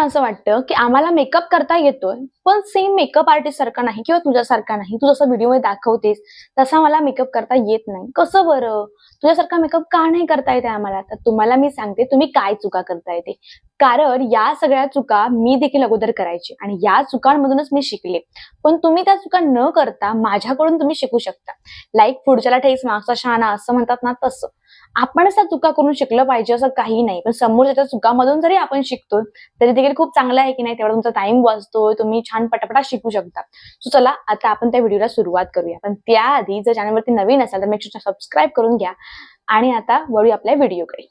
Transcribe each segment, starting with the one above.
असं वाटतं की आम्हाला मेकअप करता येतोय. पण सेम मेकअप आर्टिस्ट सारखा नाही किंवा तुझ्यासारखा नाही. तू जसा व्हिडिओमध्ये दाखवतेस तसा मला मेकअप करता येत नाही. कसं बरं? तुझ्यासारखा मेकअप का नाही करता येते आम्हाला? तर तुम्हाला मी सांगते तुम्ही काय चुका करता येते. कारण या सगळ्या चुका मी देखील अगोदर करायची आणि या चुकांमधूनच मी शिकले. पण तुम्ही त्या चुका न करता माझ्याकडून तुम्ही शिकू शकता. लाईक पुढच्याला ठेस मागचा शहाणा असं म्हणतात ना तसं. आपणच त्या चुका करून शिकलं पाहिजे असं काही नाही. पण समोरच्या चुकामधून जरी आपण शिकतो तरी देखील खूप चांगलं आहे की नाही? तेवढा तुमचा टाइम वाचतोय तुम्ही छान पटापटा शिकू शकता. सो चला आता आपण त्या व्हिडिओला सुरुवात करूया. पण त्याआधी जर चॅनलवरती नवीन असाल तर मेक सबस्क्राईब करून घ्या. आणि आता वळू आपल्या व्हिडिओकडे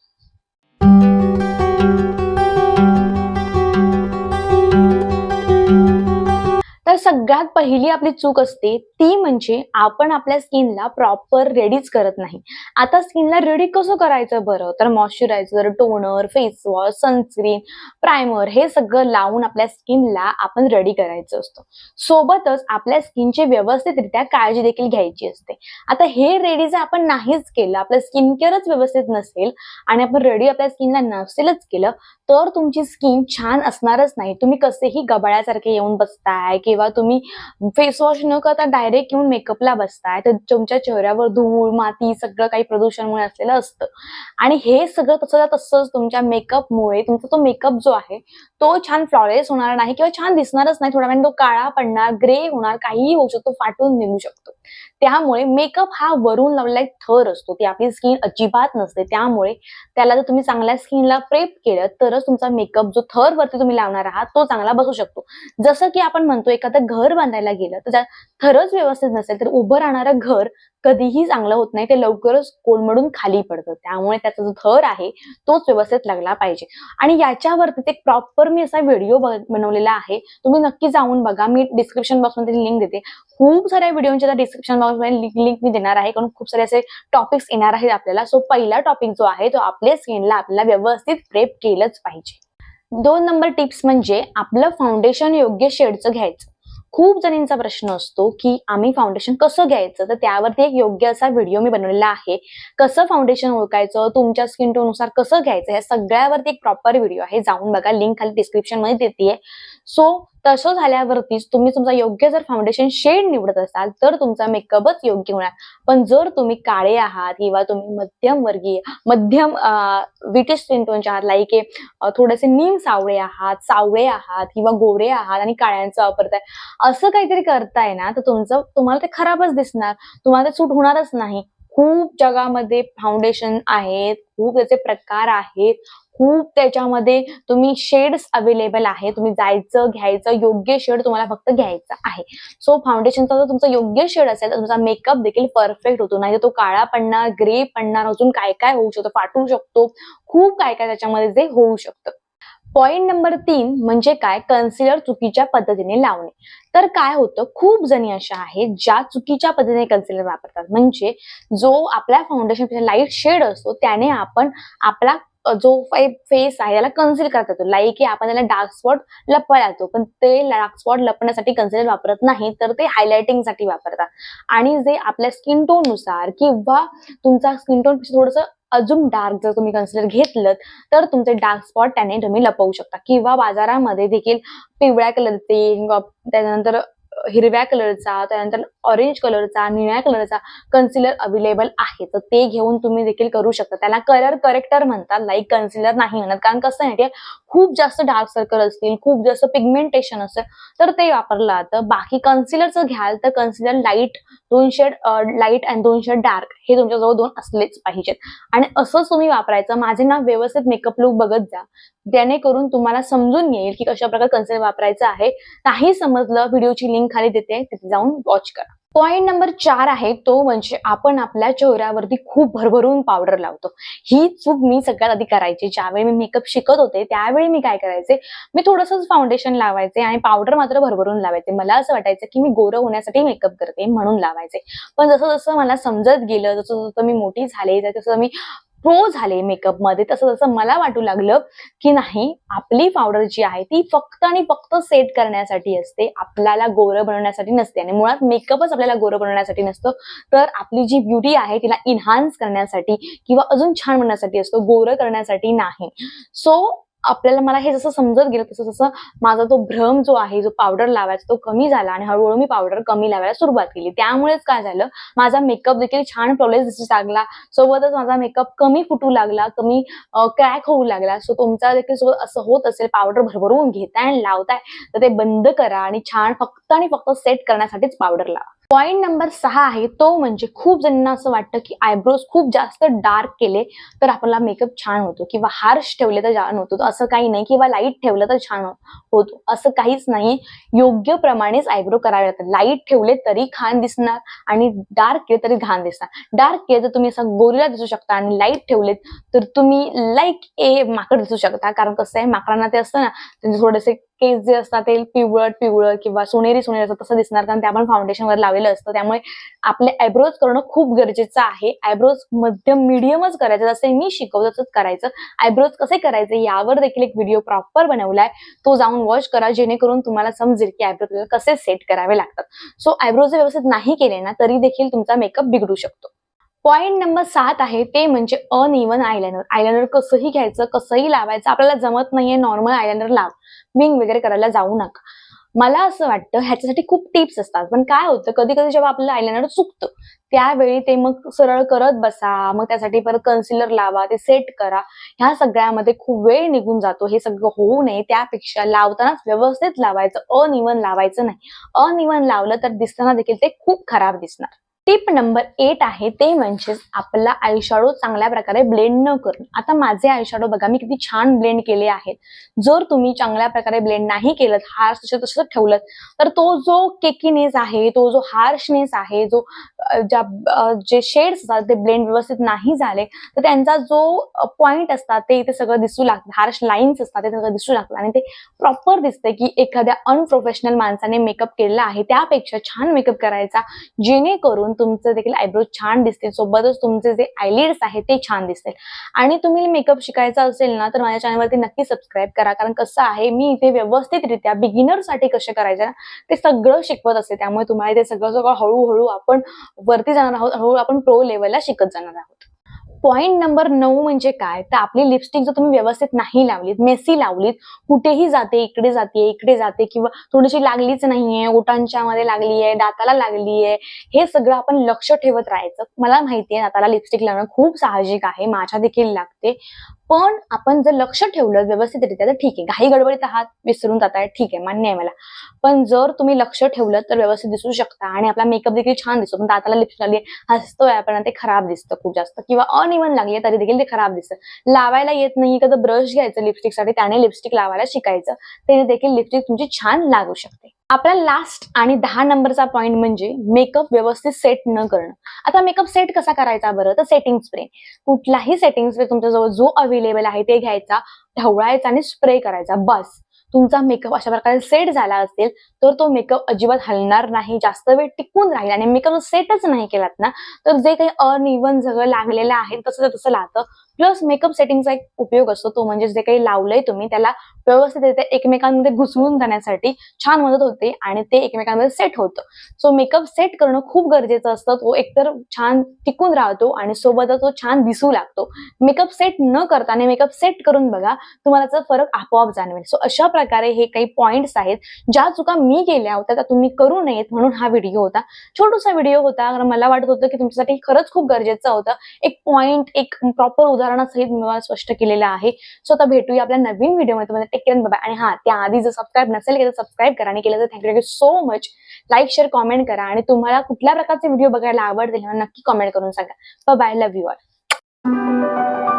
तर सगळ्यात पहिली आपली चूक असते ती म्हणजे आपण आपल्या स्किनला प्रॉपर रेडीच करत नाही. आता स्किनला रेडी कसं करायचं बरं? तर moisturiser toner face wash sunscreen primer हे सगळं लावून आपल्या स्किनला आपण रेडी करायचं असतं. सोबतच आपल्या स्किनची व्यवस्थितरित्या काळजी देखील घ्यायची असते. आता हे रेडी जर आपण नाहीच केलं आपलं स्किन केअरच व्यवस्थित नसेल आणि आपण रेडी आपल्या स्किनला नसेलच केलं तर तुमची स्किन छान असणारच नाही. तुम्ही कसेही गबाळ्यासारखे येऊन बसताय किंवा तुम्ही फेस वॉश न करता डायरेक्ट येऊन मेकअपला बसताय तर तुमच्या चेहऱ्यावर धूळ माती सगळं काही प्रदूषणमुळे असलेलं असतं. आणि हे सगळं तसं तसंच तुमच्या मेकअपमुळे तुमचा तो मेकअप जो आहे तो छान फ्लॉलेस होणार नाही किंवा छान दिसणारच नाही. थोडा वेळ तो काळा पडणार ग्रे होणार काहीही होऊ शकतो फाटून निघू शकतो. त्यामुळे मेकअप हा वरून लावलेला एक थर असतो ती आपली स्किन अजिबात नसते. त्यामुळे त्याला जर तुम्ही चांगल्या स्किनला प्रेप केलं तरच तुमचा मेकअप जो थर वरती तुम्ही लावणार आहात तो चांगला बसू शकतो. जसं की आपण म्हणतो एखादं घर बांधायला गेलं तर त्यात थरच व्यवस्थित नसेल तर उभं राहणारं घर कधीही चांगलं होत नाही ते लवकरच कोलमडून खाली पडतं. त्यामुळे त्याचा जो थर आहे तोच व्यवस्थित लागला पाहिजे. आणि याच्यावरती एक प्रॉपर मी असा व्हिडिओ बनवलेला आहे. तुम्ही नक्की जाऊन बघा. मी डिस्क्रिप्शन बॉक्समध्ये लिंक देते. खूप साऱ्या व्हिडिओच्या डिस्क्रिप्शन बॉक्समध्ये लिंक मी देणार आहे कारण खूप सारे असे टॉपिक्स येणार आहेत आपल्याला. सो पहिला टॉपिक जो आहे तो आपल्या स्किनला आपल्याला व्यवस्थित प्रेप केलंच पाहिजे. दोन नंबर टिप्स म्हणजे आपलं फाउंडेशन योग्य शेडचं घ्यायचं. खूप जणींचा प्रश्न असतो की आम्ही फाउंडेशन कसं घ्यायचं? तर त्यावरती एक योग्य असा व्हिडिओ मी बनवलेला आहे. कसं फाउंडेशन ओळखायचं? तुमच्या स्किन टोनुसार कसं घ्यायचं? या सगळ्यावरती एक प्रॉपर व्हिडिओ आहे. जाऊन बघा. लिंक खाली डिस्क्रिप्शनमध्ये देते सो तसं झाल्यावरतीच तुम्ही तुमचा योग्य जर फाउंडेशन शेड निवडत असाल तर तुमचा मेकअपच योग्य होणार. पण जर तुम्ही काळे आहात किंवा तुम्ही मध्यम वर्गीय मध्यम विटिश स्किन टोनचे आहात लाईक थोडेसे नीम सावळे आहात सावळे आहात किंवा गोरे आहात आणि काळ्यांचा वापरताय असं काहीतरी करताय ना तर तुमचं तुम्हाला ते खराबच दिसणार. तुम्हाला ते सूट होणारच नाही. खूप जगामध्ये फाउंडेशन आहेत खूप त्याचे प्रकार आहेत. खूप त्याच्यामध्ये तुम्ही शेड्स अवेलेबल आहे. तुम्ही जायचं घ्यायचं योग्य शेड तुम्हाला फक्त घ्यायचा आहे. सो फाउंडेशनचा जर तुमचा योग्य शेड असेल तर तुमचा मेकअप देखील परफेक्ट होतो. नाही तो काळा पडणार ग्रे पडणार अजून काय काय होऊ शकतो फाटू शकतो. खूप काय काय त्याच्यामध्ये जे होऊ शकतं. पॉइंट नंबर तीन म्हणजे काय? कन्सिलर चुकीच्या पद्धतीने लावणे. तर काय होतं? खूप जणी अशा आहेत ज्या चुकीच्या पद्धतीने कन्सिलर वापरतात. म्हणजे जो आपल्या फाउंडेशन लाइट शेड असतो त्याने आपण आपला जो फेस आहे त्याला कन्सिल करता येतो लाईक की आपण त्याला डार्क स्पॉट लपवायला पण ते डार्क स्पॉट लपण्यासाठी कन्सिलर वापरत नाही तर ते हायलायटिंगसाठी वापरतात. आणि जे आपल्या स्किन टोननुसार किंवा तुमचा स्किन टोन थोडंसं अजून डार्क जर तुम्ही कन्सिलर घेतलं तर तुमचे डार्क स्पॉट त्याने तुम्ही लपवू शकता. किंवा बाजारामध्ये देखील पिवळ्या कलरचे त्यानंतर हिरव्या कलरचा त्यानंतर ऑरेंज कलरचा निळ्या कलरचा कन्सिलर अवेलेबल आहे. तर ते घेऊन तुम्ही देखील करू शकता. त्याला कलर करेक्टर म्हणतात लाईक कन्सिलर नाही म्हणत. कारण कसं आहे खूप जास्त डार्क सर्कल असतील खूप जास्त पिगमेंटेशन असेल तर ते वापरलं. जातं बाकी कन्सिलरचं घ्याल तर कन्सिलर लाइट दोन शेड लाइट आणि दोन शेड डार्क हे तुमच्याजवळ दोन असलेच पाहिजेत. आणि असंच तुम्ही वापरायचं. माझे ना व्यवस्थित मेकअप लुक बघत जा. जेणेकरून तुम्हाला समजून येईल की कशा प्रकारे कन्सिलर वापरायचं आहे. नाही समजलं व्हिडिओची लिंक खाली देते तिथे जाऊन वॉच करा. पॉइंट नंबर चार आहे तो म्हणजे आपण आपल्या चेहऱ्यावरती खूप भरभरून पावडर लावतो. ही चूक मी सगळ्यात आधी करायची. ज्यावेळी मी मेकअप शिकत होते त्यावेळी मी काय करायचे? मी थोडंसंच फाउंडेशन लावायचे आणि पावडर मात्र भरभरून लावायचे. मला असं वाटायचं की मी गोरं होण्यासाठी मेकअप करते म्हणून लावायचे. पण जसं जसं मला समजत गेलं जसं जसं मी मोठी झाले तसं मी प्रो झाले मेकअपमध्ये. तसं तसं मला वाटू लागलं की नाही आपली पावडर जी आहे ती फक्त आणि फक्त सेट करण्यासाठी असते. आपल्याला गोरं बनवण्यासाठी नसते आणि मुळात मेकअपच आपल्याला गोरं बनवण्यासाठी नसतं. तर आपली जी ब्युटी आहे तिला इन्हान्स करण्यासाठी किंवा अजून छान बनण्यासाठी असतो गोरं करण्यासाठी नाही. सो आपल्याला मला हे जसं समजत गेलं तसं जसं माझा तो भ्रम जो आहे जो पावडर लावायचा तो कमी झाला आणि हळूहळू मी पावडर कमी लावायला सुरुवात केली. त्यामुळेच काय झालं माझा मेकअप देखील छान प्रॉब्लेम दिसू लागला. सोबतच माझा मेकअप कमी फुटू लागला कमी क्रॅक होऊ लागला. सो तुमचा देखील सोबत असं होत असेल पावडर भरभरून घेताय आणि लावताय तर ते बंद करा आणि छान फक्त आणि फक्त सेट करण्यासाठीच पावडर लावा. पॉइंट नंबर सहा आहे तो म्हणजे खूप जणांना असं वाटतं की आयब्रोज खूप जास्त डार्क केले तर आपला मेकअप छान होतो किंवा हार्श ठेवले तर छान होतो. असं काही नाही किंवा लाइट ठेवलं तर छान होतो. असं काहीच नाही. योग्य प्रमाणेच आयब्रो करावे लागतात. लाइट ठेवले तरी खान दिसणार आणि डार्क केले तरी घाण दिसणार. डार्क केले तर तुम्ही असं गोरीला दिसू शकता आणि लाइट ठेवलेत तर तुम्ही लाईक ए माकड दिसू शकता. कारण कसं आहे माकडांना ते असतं ना त्यांचे थोडेसे केस जे असतात ते पिवळट पिवळट किंवा सोनेरी सोनेरी असतात तसं दिसणार कारण ते आपण फाउंडेशन वर लावलेलं असतं. त्यामुळे आपले आयब्रोज करणं खूप गरजेचं आहे. आयब्रोज मध्यम मिडियमच करायचं. जसं मी शिकवलं तसंच करायचं. आयब्रोज कसे करायचे यावर देखील एक व्हिडिओ प्रॉपर बनवलाय. तो जाऊन वॉच करा जेणेकरून तुम्हाला समजेल की आयब्रोज कसे सेट करावे लागतात. सो आयब्रोज व्यवस्थित नाही केले ना तरी देखील तुमचा मेकअप बिघडू शकतो. पॉईंट नंबर सात आहे ते म्हणजे अनइवन आयलाइनर आयलाइनर कसंही घ्यायचं कसंही लावायचं आपल्याला जमत नाहीये नॉर्मल आयलाइनर लाव. विंग वगैरे करायला जाऊ नका. मला असं वाटतं ह्याच्यासाठी खूप टिप्स असतात. पण काय होतं कधी कधी जेव्हा आपलं आयलाइनर चुकतं त्यावेळी ते मग सरळ करत बसा मग त्यासाठी परत कन्सिलर लावा ते सेट करा. ह्या सगळ्यामध्ये खूप वेळ निघून जातो. हे सगळं होऊ नये. त्यापेक्षा लावतानाच व्यवस्थित लावायचं. अनइवन लावायचं नाही. अनइवन लावलं तर दिसताना देखील ते खूप खराब दिसणार. टिप नंबर एट आहे ते म्हणजेच आपला आयशॅडो चांगल्या प्रकारे ब्लेंड न करणं आता माझे आयशॅडो बघा मी किती छान ब्लेंड केले आहेत. जर तुम्ही चांगल्या प्रकारे ब्लेंड नाही केलं हार तसे तसं ठेवलं तर तो जो केकीनेस आहे तो जो हार्शनेस आहे जो ज्या जे शेड्स असतात ते ब्लेंड व्यवस्थित नाही झाले तर त्यांचा जो पॉइंट असतात ते इथे सगळं दिसू लागतं. हार्श लाईन्स असतात ते सगळं दिसू लागतं. आणि ते प्रॉपर दिसते की एखाद्या अनप्रोफेशनल माणसाने मेकअप केलेला आहे त्यापेक्षा छान मेकअप करायचा जेणेकरून तुमचे देखील आयब्रो छान दिसतील. सोबतच तुमचे जे आयलिड्स आहेत ते छान दिसतील. आणि तुम्ही मेकअप शिकायचा असेल ना तर माझ्या चॅनलवरती नक्की सबस्क्राईब करा. कारण कसं आहे मी इथे व्यवस्थितरित्या बिगिनरसाठी कसे करायचे ना ते सगळं शिकवत असते. त्यामुळे तुम्हाला ते सगळं सगळं हळूहळू आपण वरती जाणार आहोत हळूहळू आपण प्रो लेवलला शिकत जाणार आहोत. पॉइंट नंबर नऊ म्हणजे काय? तर आपली लिपस्टिक जर तुम्ही व्यवस्थित नाही लावलीत मेसी लावलीत कुठेही जाते इकडे जाते इकडे जाते किंवा थोडीशी लागलीच नाहीये ओटांच्या मध्ये लागली आहे दाताला लागली आहे हे सगळं आपण लक्ष ठेवत राहायचं. मला माहितीये दाताला लिपस्टिक लावणं खूप साहजिक आहे माझ्या देखील लागते. पण आपण जर लक्ष ठेवलं व्यवस्थितरित्या तर ठीक आहे. घाई गडबडीत आहात विसरून जाताय ठीक आहे मान्य आहे मला. पण जर तुम्ही लक्ष ठेवलं तर व्यवस्थित दिसू शकता आणि आपला मेकअप देखील छान दिसतो. पण दाताला लिप्स लागली हसतोय आपण ते खराब दिसतं खूप जास्त. किंवा अनइवन लागले तरी देखील ते खराब दिसतं. लावायला येत नाही का ब्रश घ्यायचं लिपस्टिकसाठी त्याने लिपस्टिक लावायला शिकायचं. त्याने देखील लिपस्टिक तुमची छान लागू शकते. आपला लास्ट आणि दहा नंबरचा पॉईंट म्हणजे मेकअप व्यवस्थित सेट न करणं. आता मेकअप सेट कसा करायचा बरं? तर सेटिंग स्प्रे कुठलाही सेटिंग स्प्रे तुमच्याजवळ जो अवेलेबल आहे ते घ्यायचा ढवळायचा आणि स्प्रे करायचा. बस. तुमचा मेकअप अशा प्रकारे सेट झाला असेल तर तो मेकअप अजिबात हलणार नाही जास्त वेळ टिकून राहील आणि मेकअप सेटच नाही केलात ना तर जे काही अनइवन सगळं लागलेलं आहे तसं तसं लागतं प्लस मेकअप सेटिंगचा एक उपयोग असतो तो म्हणजे जे काही लावलंय तुम्ही त्याला व्यवस्थित एकमेकांमध्ये घुसवून जाण्यासाठी छान मदत होते आणि ते एकमेकांमध्ये सेट होतं. सो मेकअप सेट करणं खूप गरजेचं असतं तो एकतर छान टिकून राहतो आणि सोबतच तो छान दिसू लागतो. मेकअप सेट न करताना मेकअप सेट करून बघा तुम्हाला त्याचा फरक आपोआप जाणवेल. सो अशा प्रकारे हे काही पॉइंट्स आहेत. ज्या चुका मी केल्या होत्या त्या तुम्ही करू नयेत म्हणून हा व्हिडिओ होता. छोटूसा व्हिडिओ होता. कारण मला वाटत होतं की तुमच्यासाठी खरंच खूप गरजेचं होतं. एक पॉइंट एक प्रॉपर उदाहरणासहित मी स्पष्ट केलेलं आहे. सो आता भेटूया आपल्या नवीन व्हिडिओमध्ये टेक केअर बाबा आणि हा त्याआधी जर सबस्क्राईब नसेल केलं सबस्क्राईब करा. आणि केलं तर thank you thank you so much like share comment करा. आणि तुम्हाला कुठल्या प्रकारचे व्हिडिओ बघायला आवडतील नक्की कॉमेंट करून सांगा. Bye love you R